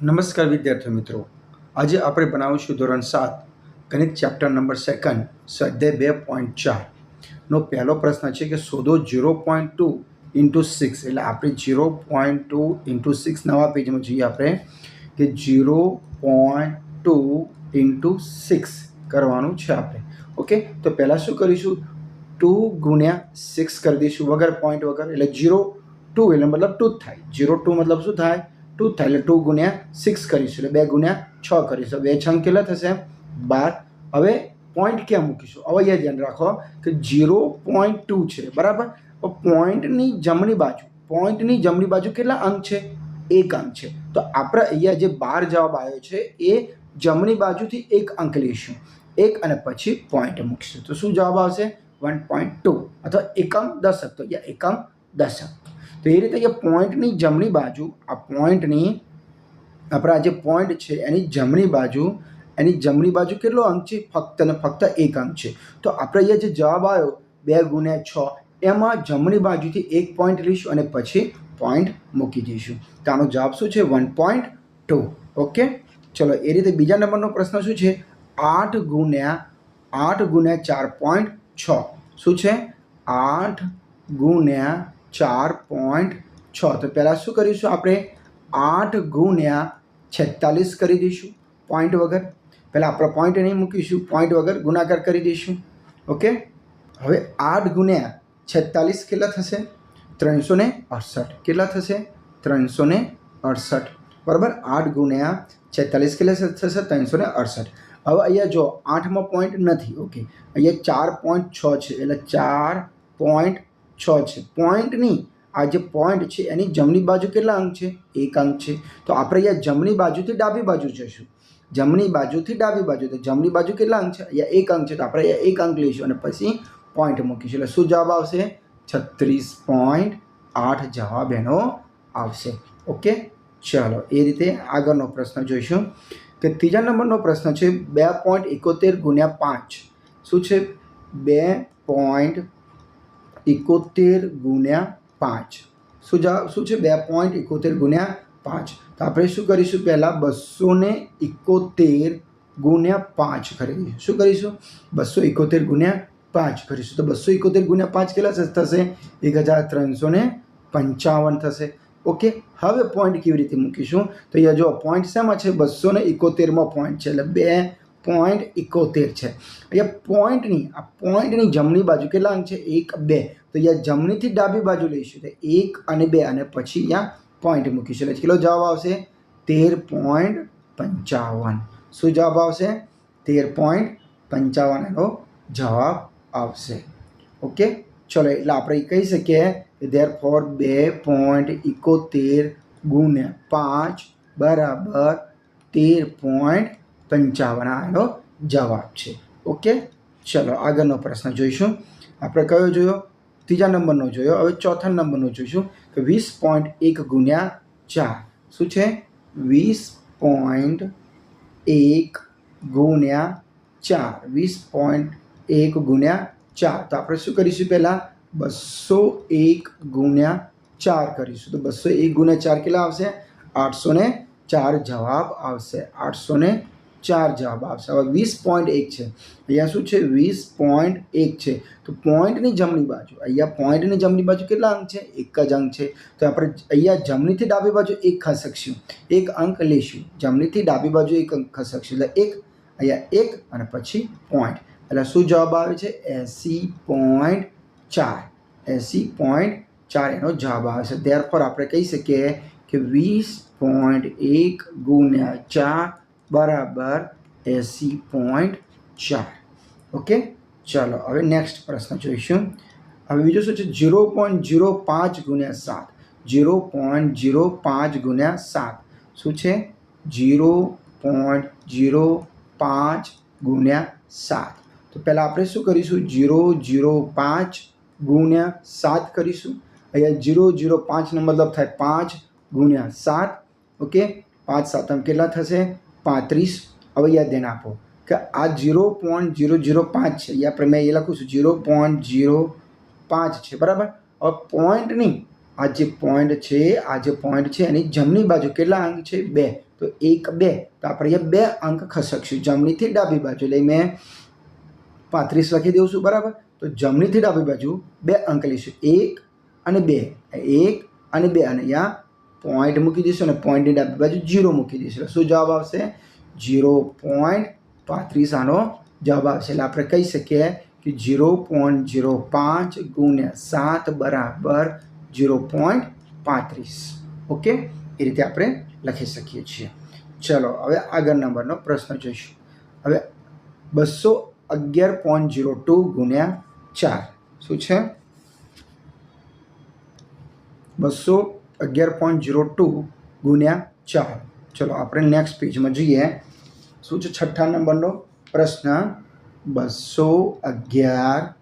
નમસ્કાર વિદ્યાર્થી મિત્રો. આજે આપણે બનાવીશું ધોરણ સાત, ગણિત ચેપ્ટર નંબર સેકન્ડ સ્વાધ્યાય બે પોઈન્ટ ચારનો પહેલો પ્રશ્ન છે કે શોધો zero point two into six એટલે આપણે zero point two into six નવા પેજમાં જોઈએ આપણે, કે zero point two into six કરવાનું છે આપણે. ઓકે તો પહેલાં શું કરીશું? ટુ ગુણ્યા સિક્સ કરી દઈશું વગર પોઈન્ટ વગર. એટલે ઝીરો ટુ એટલે મતલબ ટુ થાય. ઝીરો ટુ મતલબ શું થાય? ટુ થાય એટલે ટુ ગુણ્યા સિક્સ કરીશું એટલે બે ગુણ્યા છ કરીશું. બે છ કેટલા થશે? બાર. હવે પોઈન્ટ ક્યાં મૂકીશું? હવે અહીંયા ધ્યાન રાખો કે ઝીરો પોઈન્ટ ટુ છે. બરાબર? પોઈન્ટની જમણી બાજુ પોઈન્ટની જમણી બાજુ કેટલા અંક છે? એક અંક છે. તો આપણે અહીંયા જે બાર જવાબ આવ્યો છે એ જમણી બાજુથી એક અંક લઈશું. એક અને પછી પોઈન્ટ મૂકીશું. તો શું જવાબ આવશે? વન પોઈન્ટ ટુ અથવા એકમ દશક. તો અહીંયા એકમ દશક. તો એ રીતે જે પોઈન્ટની જમણી બાજુ, આ પોઈન્ટની, આપણા જે પોઈન્ટ છે એની જમણી બાજુ, એની જમણી બાજુ કેટલો અંક છે? ફક્ત ને ફક્ત એક અંક છે. તો આપણે અહીંયા જે જવાબ આવ્યો, બે ગુણ્યા છ, એમાં જમણી બાજુથી એક પોઈન્ટ લઈશું અને પછી પોઈન્ટ મૂકી દઈશું. તો આનો જવાબ શું છે? વન પોઈન્ટ ટુ ઓકે ચલો, એ રીતે બીજા નંબરનો પ્રશ્ન શું છે? આઠ ગુણ્યા આઠ ગુણ્યા ચાર પોઈન્ટ છ. શું છે? આઠ ગુણ્યા ચાર પોઈન્ટ છ. તો પહેલાં શું કરીશું? આપણે આઠ ગુણ્યા છેતાલીસ કરી દઈશું પોઈન્ટ વગર. પહેલાં આપણે પોઈન્ટ નહીં મૂકીશું, પોઈન્ટ વગર ગુણાકાર કરી દઈશું. ઓકે? હવે આઠ ગુણ્યા છેતાલીસ કેટલા થશે? ત્રણસો ને અડસઠ. કેટલા થશે? ત્રણસો ને અડસઠ. બરાબર? આઠ ગુણ્યા છેતાલીસ કેટલા થશે? ત્રણસો ને અડસઠ. હવે અહીંયા જો આઠમાં પોઈન્ટ નથી, ઓકે. અહીંયા ચાર પોઈન્ટ છ છે, એટલે ચાર પોઈન્ટ છ છે. પોઈન્ટની આ જે પોઈન્ટ છે, એની જમણી બાજુ કેટલા અંક છે? એક અંક છે. તો આપણે અહીંયા જમણી બાજુથી ડાબી બાજુ જઈશું. જમણી બાજુથી ડાબી બાજુ. તો જમણી બાજુ કેટલા અંક છે? અહીંયા એક અંક છે. તો આપણે અહીંયા એક અંક લઈશું અને પછી પોઈન્ટ મૂકીશું. એટલે શું જવાબ આવશે? છત્રીસ પોઈન્ટ આઠ જવાબ એનો આવશે. ઓકે ચાલો, એ રીતે આગળનો પ્રશ્ન જોઈશું. કે ત્રીજા નંબરનો પ્રશ્ન છે, બે પોઈન્ટ એકોતેર ગુણ્યા પાંચ. શું છે? બે પોઈન્ટ એકોતેર ગુણ્યા પાંચ. શું જવાબ, શું છે? બે પોઈન્ટ એકોતેર ગુણ્યા પાંચ. તો આપણે શું કરીશું પહેલાં બસો ને એકોતેર ગુણ્યા પાંચ કરીશું શું કરીશું? બસો એકોતેર ગુણ્યા પાંચ કરીશું. તો બસો એકોતેર ગુણ્યા પાંચ કેટલા થશે? એક હજાર ત્રણસો ને પંચાવન થશે. ઓકે? હવે પોઈન્ટ કેવી રીતે મૂકીશું? તો અહીંયા જો પોઈન્ટ શેમાં છે? બસો ને એકોતેરમાં પોઈન્ટ છે. એટલે બે પોઈન્ટ એકોતેર છે. અહીંયા પોઈન્ટની, આ પોઈન્ટની જમણી બાજુ કેટલા અંક છે? એક, બે. તો અહીંયા જમણીથી ડાબી બાજુ લઈશું. તો એક અને બે અને પછી અહીંયા પોઈન્ટ મૂકીશું. એટલે કેટલો જવાબ આવશે? તેર પોઈન્ટ પંચાવન. શું જવાબ આવશે? તેર પોઈન્ટ પંચાવન એનો જવાબ આવશે. ઓકે? ચલો, એટલે આપણે કહી શકીએ કે ધેર ફોર બે પોઈન્ટ એકોતેર ગુણ્યા પાંચ બરાબર તેર પોઈન્ટ પંચાવન આ એનો જવાબ છે. ઓકે? ચલો, આગળનો પ્રશ્ન જોઈશું. આપણે કયો જોયો? ત્રીજા નંબરનો જોયો. હવે ચોથા નંબરનો જોઈશું કે વીસ પોઈન્ટ એક ગુણ્યા ચાર. શું છે? વીસ પોઈન્ટ એક ગુણ્યા ચાર. વીસ પોઈન્ટ એક ગુણ્યા ચાર. તો આપણે શું કરીશું પહેલાં? બસો એક ગુણ્યા ચાર કરીશું. તો બસો એક ગુણ્યા ચાર કેટલા આવશે? આઠસો ને ચાર જવાબ આવશે. આઠસો ને ચાર જવાબ આવશે હવે વીસ પોઈન્ટ એક છે. અહીંયા શું છે? વીસ પોઈન્ટ એક છે. તો પોઈન્ટની જમણી બાજુ, અહીંયા પોઈન્ટની જમણી બાજુ કેટલા અંક છે? એક જ અંક છે. તો આપણે અહીંયા જમણીથી ડાબી બાજુ એક ખસકશું. એક અંક લઈશું જમણીથી ડાબી બાજુ એક અંક ખસકશું. એટલે એક, અહીંયા એક અને પછી પોઈન્ટ એટલે શું જવાબ આવે છે? એંસી પોઈન્ટ ચાર. એંસી પોઈન્ટ ચાર એનો જવાબ આવે છે. ત્યાર પર આપણે કહી શકીએ કે વીસ પોઈન્ટ એક ગુણ્યા ચાર બરાબર એંસી પોઈન્ટ ચાર. ઓકે? ચાલો, હવે નેક્સ્ટ પ્રશ્ન જોઈશું. હવે બીજું શું છે? ઝીરો પોઈન્ટ ઝીરો પાંચ ગુણ્યા સાત. ઝીરો પોઈન્ટ ઝીરો પાંચ ગુણ્યા સાત. શું છે? ઝીરો પોઈન્ટ ઝીરો પાંચ ગુણ્યા સાત. તો પહેલાં આપણે શું કરીશું? ઝીરો ઝીરો પાંચ ગુણ્યા સાત કરીશું. અહીંયા ઝીરો ઝીરો પાંચનો મતલબ થાય પાંચ ગુણ્યા સાત. ઓકે? પાંચ સાતમ કેટલા થશે? પાંત્રીસ હવે યાદ ધ્યાન આપો. કે આ ઝીરો પોઈન્ટ ઝીરો ઝીરો પાંચ છે. યા આપણે મેં એ લખું છું ઝીરો પોઈન્ટ ઝીરો પાંચ છે. બરાબર? હવે પોઈન્ટની આ જે પોઈન્ટ છે, આ જે પોઈન્ટ છે, એની જમણી બાજુ કેટલા અંક છે? બે. તો એક બે. તો આપણે અહીંયા બે અંક ખસકશું. જમણીથી ડાબી બાજુ. એટલે મેં પાંત્રીસ લખી દઉં છું, બરાબર? તો જમણીથી ડાબી બાજુ બે અંક લઈશું. એક અને બે. એક અને બે. અને અહીંયા પોઈન્ટ મૂકી દઈશું અને પોઈન્ટની ડાબી બાજુ જીરો મૂકી દઈશું શું જવાબ આવશે? જીરો પોઈન્ટ પાંત્રીસ આનો જવાબ આવશે. એટલે આપણે કહી શકીએ કે જીરો પોઈન્ટ જીરો પાંચ ગુણ્યા સાત બરાબર જીરો પોઈન્ટ પાંત્રીસ. ઓકે એ રીતે આપણે લખી શકીએ છીએ. ચલો, હવે આગળ નંબરનો પ્રશ્ન જોઈશું. હવે બસો અગિયાર પોઈન્ટ જીરો ટુ ગુણ્યા ચાર. શું છે? બસો અગિયાર પોઈન્ટ ઝીરો ટુ ગુણ્યા ચાર. ચલો, આપણે નેક્સ્ટ પેજમાં જઈએ. શું છે છઠ્ઠા નંબરનો પ્રશ્ન? બસો અગિયાર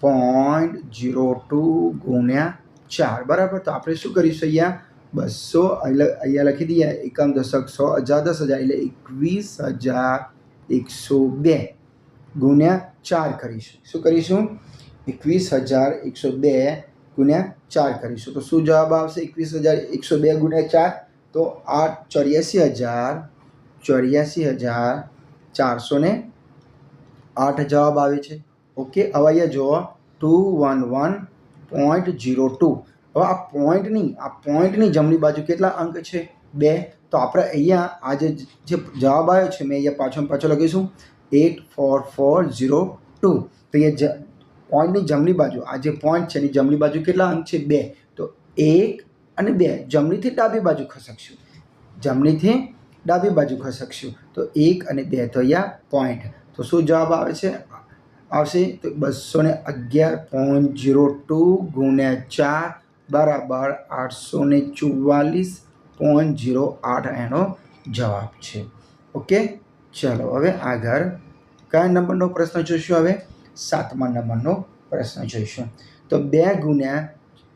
પોઈન્ટ ઝીરો ટુ ગુણ્યા ચાર. બરાબર, તો આપણે શું કરીશું અહીંયા? બસો અહીંયા લખી દઈએ, એકમ દશક સો હજાર દસ હજાર, એટલે એકવીસ હજાર એકસો બે ગુણ્યા ચાર કરીશું. શું કરીશું? એકવીસ હજાર એકસો બે ગુણ્યા ચાર કરીશું. તો શું જવાબ આવશે? એકવીસ હજાર એકસો બે ગુણ્યા ચાર. તો આ ચોર્યાસી હજાર ચોર્યાસી હજાર ચારસો ને આઠ જવાબ આવે છે. ઓકે, હવે અહીંયા જુઓ. Two one one point zero two. હવે આ પોઈન્ટની આ પોઈન્ટની જમણી બાજુ કેટલા અંક છે? બે. તો આપણે અહીંયા આ જે જે જવાબ આવ્યો છે, મેં અહીંયા પાછો પાછો લખીશું. Eight four four zero two. તો અહીંયા પોઈન્ટની જમણી બાજુ, આ જે પોઈન્ટ છે એની જમણી બાજુ કેટલા અંક છે? બે. તો એક અને બે જમણીથી ડાબી બાજુ ખસકશું. જમણીથી ડાબી બાજુ ખસકશું. તો એક અને બે, તો અહીંયા પોઈન્ટ તો શું જવાબ આવે છે? આવશે. તો બસો ને અગિયાર પોઈન્ટ જીરો ટુ ગુણ્યા ચાર બરાબર આઠસો ને ચુમ્માલીસ પોઈન્ટ જીરો આઠ એનો જવાબ છે. ઓકે? ચાલો, હવે આગળ. કયા નંબરનો પ્રશ્ન જોઈશું હવે? સાતમા નંબરનો પ્રશ્ન જોઈશું. તો બે ગુણ્યા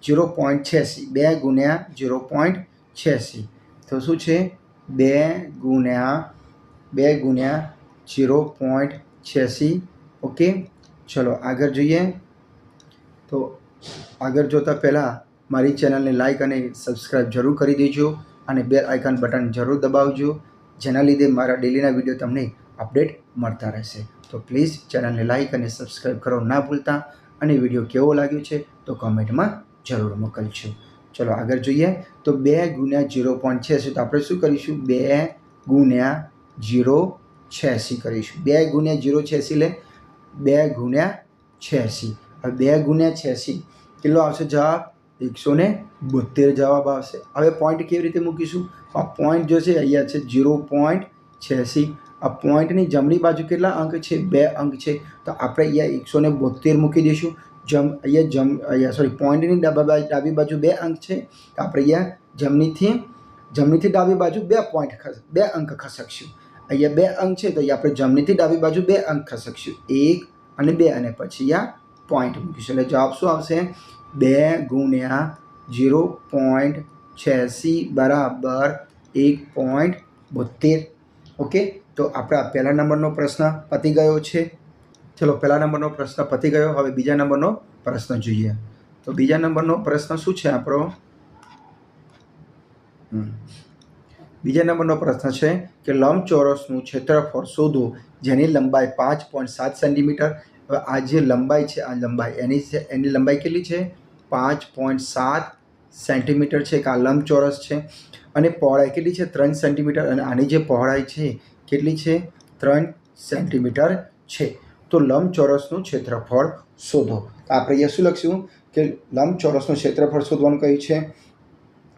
જીરો પોઈન્ટ છ્યાસી, બે ગુણ્યા જીરો પોઈન્ટ છ્યાસી. તો શું છે? બે ગુણ્યા બે ગુણ્યા જીરો પોઈન્ટ છ્યાસી. ઓકે? ચલો, આગળ જોઈએ. તો આગળ જોતાં પહેલાં મારી ચેનલને લાઇક અને સબસ્ક્રાઈબ જરૂર કરી દેજો અને બેલ આઇકન બટન જરૂર દબાવજો, જેના લીધે મારા ડેલીના વીડિયો તમને અપડેટ મળતા રહેશે. તો પ્લીઝ ચેનલને લાઇક અને સબસ્ક્રાઈબ કરો ના ભૂલતા અને વીડિયો કેવો લાગ્યો છે તો કમેન્ટમાં જરૂર મોકલજો. ચલો આગળ જોઈએ. તો બે ગુણ્યા જીરો પોઈન્ટ છ્યાસી, તો આપણે શું કરીશું? બે ગુણ્યા જીરો છ્યાસી કરીશું. બે ગુણ્યા જીરો છ્યાસી લે. બે ગુણ્યા છ્યાસી. હવે બે ગુણ્યા છ્યાસી કેટલો આવશે? જવાબ એકસો ને બોતેર જવાબ આવશે. હવે પોઈન્ટ કેવી રીતે મૂકીશું? આ પોઈન્ટ જો છે અહીંયા છે જીરો પોઈન્ટ છ્યાસી. આ પોઈન્ટની જમણી બાજુ કેટલા અંક છે? બે અંક છે. તો આપણે અહીંયા એકસો ને બોતેર મૂકી દઈશું. જમ, અહીંયા જમ, અહીંયા સોરી પોઈન્ટની ડાબા ડાબી બાજુ બે અંક છે. તો આપણે અહીંયા જમણીથી જમણીથી ડાબી બાજુ બે પોઈન્ટ ખસ, બે અંક ખસકશું. અહીંયા બે અંક છે, તો અહીંયા આપણે જમણીથી ડાબી બાજુ બે અંક ખસકશું. એક અને બે, અને પછી અહીંયા પોઈન્ટ મૂકીશું. એટલે જવાબ શું આવશે? બે ગુણ્યા ઝીરો પોઈન્ટ છ્યાસી બરાબર એક પોઈન્ટ બોતેર ઓકે? તો આપણા પહેલા નંબરનો પ્રશ્ન પતી ગયો છે. ચલો, પહેલા નંબરનો પ્રશ્ન પતી ગયો, હવે બીજા નંબરનો પ્રશ્ન જોઈએ. તો બીજા નંબરનો પ્રશ્ન શું છે આપણો? બીજા નંબરનો પ્રશ્ન છે કે લંબચોરસનું ક્ષેત્રફળ શોધો જેની લંબાઈ પાંચ પોઈન્ટ સાત સેન્ટીમીટર, હવે આ જે લંબાઈ છે, આ લંબાઈ એની છે, એની લંબાઈ કેટલી છે? પાંચ પોઈન્ટ સાત સેન્ટીમીટર છે કે આ લંબચોરસ છે. અને પહોળાઈ કેટલી છે? ત્રણ સેન્ટીમીટર. અને આની જે પહોળાઈ છે કેટલી છે? ત્રણ સેન્ટીમીટર છે. તો લંબચોરસનું ક્ષેત્રફળ શોધો. આપણે અહીંયા શું લખશું? કે લંબચોરસનું ક્ષેત્રફળ શોધવાનું કહ્યું છે?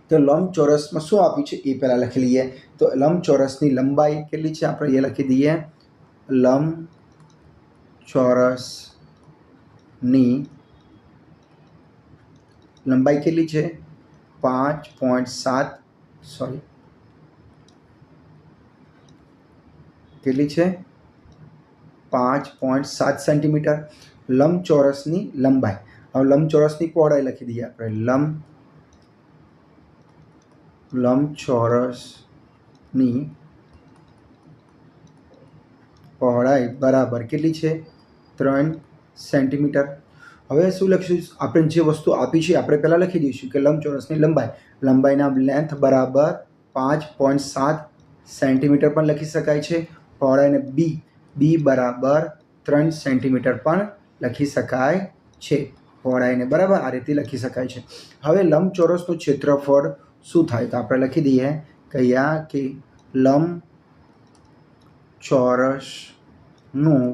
તો લંબચોરસમાં શું આપ્યું છે? એ પહેલાં લખી લઈએ. તો લંબચોરસની લંબાઈ કેટલી છે? આપણે એ લખી દઈએ. લંબ ચોરસની લંબાઈ કેટલી છે? પાંચ પોઈન્ટ સાત, સોરી કેટલી છે. પાંચ પોઈન્ટ સાત સેન્ટીમીટર લંબચોરસની લંબાઈ. હવે લંબચોરસની પહોળાઈ લખી દઈએ આપણે. લંબ, લંબચોરસની પહોળાઈ બરાબર કેટલી છે? ત્રણ સેન્ટીમીટર. હવે શું લખીશું? આપણે જે વસ્તુ આપી છે આપણે પહેલાં લખી દઈશું કે લંબચોરસની લંબાઈ. લંબાઈના લેન્થ બરાબર પાંચ પોઈન્ટ સાત સેન્ટીમીટર પણ લખી શકાય છે. પહોળાઈને બી બી બરાબર ત્રણ સેન્ટીમીટર પણ લખી શકાય છે. પહોળાઈને બરાબર આ રીતે લખી શકાય છે. હવે લંબચોરસનું ક્ષેત્રફળ શું થાય? તો આપણે લખી દઈએ કયા કે લંબ ચોરસનું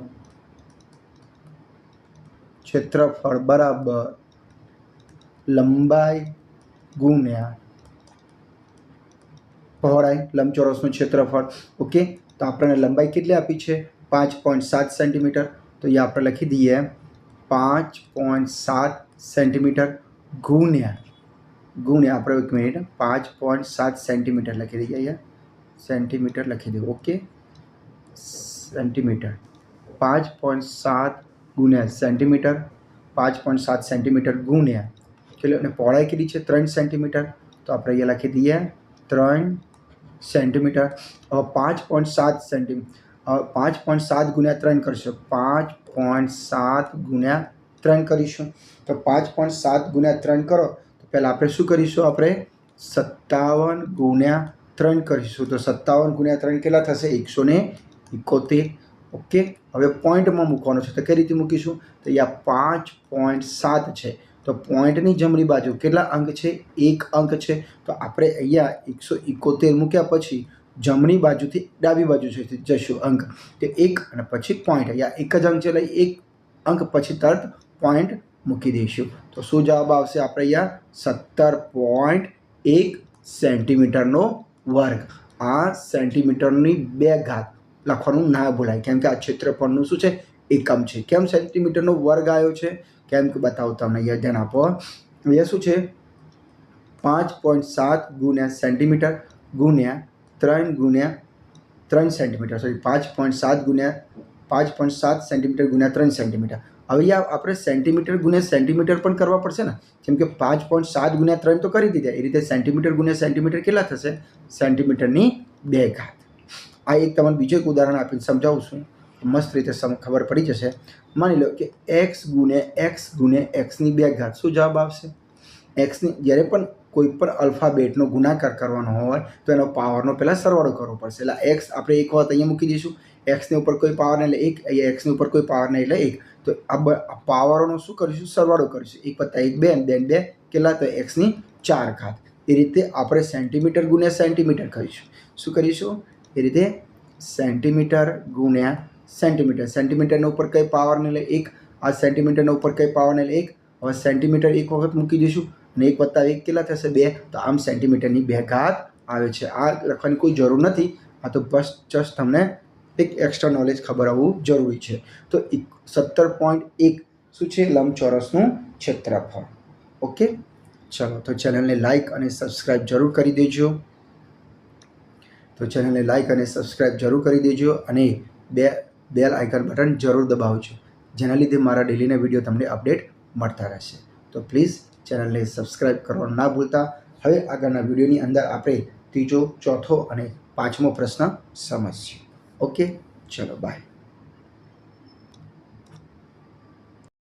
ક્ષેત્રફળ બરાબર લંબાઈ ગુણ્યા પહોળાઈ લંબચોરસનું ક્ષેત્રફળ. ઓકે? તો આપણને લંબાઈ કેટલી આપી છે પાંચ પોઈન્ટ સાત સેન્ટીમીટર તો એ આપણે લખી દઈએ પાંચ પોઈન્ટ સાત સેન્ટીમીટર ગુણ્યા ગુણ્યા આપણે એક મિનિટ પાંચ પોઈન્ટ સાત સેન્ટીમીટર લખી દઈએ અહીંયા સેન્ટીમીટર લખી દઈએ ઓકે સેન્ટીમીટર પાંચ પોઈન્ટ સાત ગુણ્યા સેન્ટીમીટર પાંચ પોઈન્ટ સાત સેન્ટીમીટર ગુણ્યા કેટલો અને પહોળાઈ કેટલી છે ત્રણ સેન્ટીમીટર તો આપણે અહીંયા લખી દઈએ ત્રણ સેન્ટીમીટર પાંચ પોઈન્ટ સાત સેન્ટી પાંચ પોઈન્ટ સાત ગુણ્યા ત્રણ કરીશું. પાંચ પોઈન્ટ સાત ગુણ્યા ત્રણ કરીશું. તો પાંચ પોઈન્ટ સાત ગુણ્યા ત્રણ કરો. તો પહેલાં આપણે શું કરીશું? આપણે સત્તાવન ગુણ્યા ત્રણ કરીશું. તો સત્તાવન ગુણ્યા ત્રણ કેટલા થશે? એકસો ને એકોતેર. ઓકે? હવે પોઈન્ટમાં મૂકવાનો છે. તો કઈ રીતે મૂકીશું? તો અહીંયા પાંચ પોઈન્ટ સાત છે. તો પોઈન્ટની જમણી બાજુ કેટલા અંક છે? એક અંક છે. તો આપણે અહીંયા એકસો એકોતેર મૂક્યા પછી જમણી બાજુથી ડાબી બાજુ જશું અંક. તે એક અને પછી પોઈન્ટ અહીંયા એક જ અંક છે એટલે એક અંક પછી તરત પોઈન્ટ મૂકી દઈશું. તો શું જવાબ આવશે? આપણે અહીંયા સત્તર પોઈન્ટ એક સેન્ટીમીટરનો વર્ગ. આ સેન્ટીમીટરની બે ઘાત લખવાનું ના ભૂલાય. કેમ કે આ ક્ષેત્રફળનું શું છે? એકમ છે. કેમ સેન્ટીમીટરનો વર્ગ આવ્યો છે? કેમ કે બતાવું તમને અહીંયા ધ્યાન આપો. અહીંયા શું છે? પાંચ પોઈન્ટ સાત ગુણ્યા સેન્ટીમીટર ગુણ્યા ત્રણ ગુણ્યા ત્રણ સેન્ટીમીટર. સોરી પાંચ પોઈન્ટ સાત ગુણ્યા પાંચ પોઈન્ટ સાત સેન્ટીમીટર ગુણ્યા ત્રણ સેન્ટીમીટર. હવે આપણે સેન્ટીમીટર ગુણ્યા સેન્ટીમીટર પણ કરવા પડશે ને. જેમ કે પાંચ પોઈન્ટ સાત ગુણ્યા ત્રણ તો કરી દીધા. એ રીતે સેન્ટીમીટર ગુણ્યા સેન્ટીમીટર કેટલા થશે? સેન્ટીમીટરની બે ઘાત. આ એક તમને બીજું એક ઉદાહરણ આપીને સમજાવું છું. મસ્ત રીતે ખબર પડી જશે. માની લો કે એક્સ ગુણ્યા એક્સ ગુણ્યા એક્સની બે ઘાત શું જવાબ આવશે? એક્સની જ્યારે પણ કોઈ પણ અલ્ફાબેટનો ગુણાકાર કરવાનો હોય, તો એનો પાવરનો પહેલાં સરવાળો કરવો પડશે. એટલે એક્સ આપણે એક વખત અહીંયા મૂકી દઈશું. એક્સની ઉપર કોઈ પાવર નહીં, એટલે એક, અહીંયા એક્સની ઉપર કોઈ પાવર નહીં, એટલે એક. તો આ પાવરોનો શું કરીશું? સરવાળો કરીશું. એક વત્તા એક બે બે બે કેટલા? તો એક્સની ચાર ઘાત. એ રીતે આપણે સેન્ટીમીટર ગુણ્યા સેન્ટીમીટર કરીશું. શું કરીશું? એ રીતે સેન્ટીમીટર ગુણ્યા સેન્ટીમીટર. સેન્ટીમીટરના ઉપર કઈ પાવર લે એક, આ સેન્ટીમીટરના ઉપર કઈ પાવર નહીં એટલે એક. હવે સેન્ટીમીટર એક વખત મૂકી દઈશું અને એક વત્તા એક કેટલા થશે? બે. તો આમ સેન્ટીમીટરની બે ઘાત આવે છે. આ લખવાની કોઈ જરૂર નથી. આ તો બસ જસ્ટ તમને એક એક્સ્ટ્રા નોલેજ ખબર આવવું જરૂરી છે. તો સત્તર પોઈન્ટ એક શું છે? લંબચોરસનું ક્ષેત્રફળ. ઓકે? ચલો, તો ચેનલને લાઇક અને સબસ્ક્રાઈબ જરૂર કરી દેજો. તો ચેનલને લાઇક અને સબસ્ક્રાઈબ જરૂર કરી દેજો અને બે બેલ આઇકન બટન જરૂર દબાવજો. જેના લીધે મારા ડેલીના વીડિયો તમને અપડેટ મળતા રહેશે. તો પ્લીઝ ચેનલને સબસ્ક્રાઈબ કરવાનું ના ભૂલતા. હવે આગળના વિડીયોની અંદર આપણે ત્રીજો, ચોથો અને પાંચમો પ્રશ્ન સમજીએ ઓકે ચલો બાય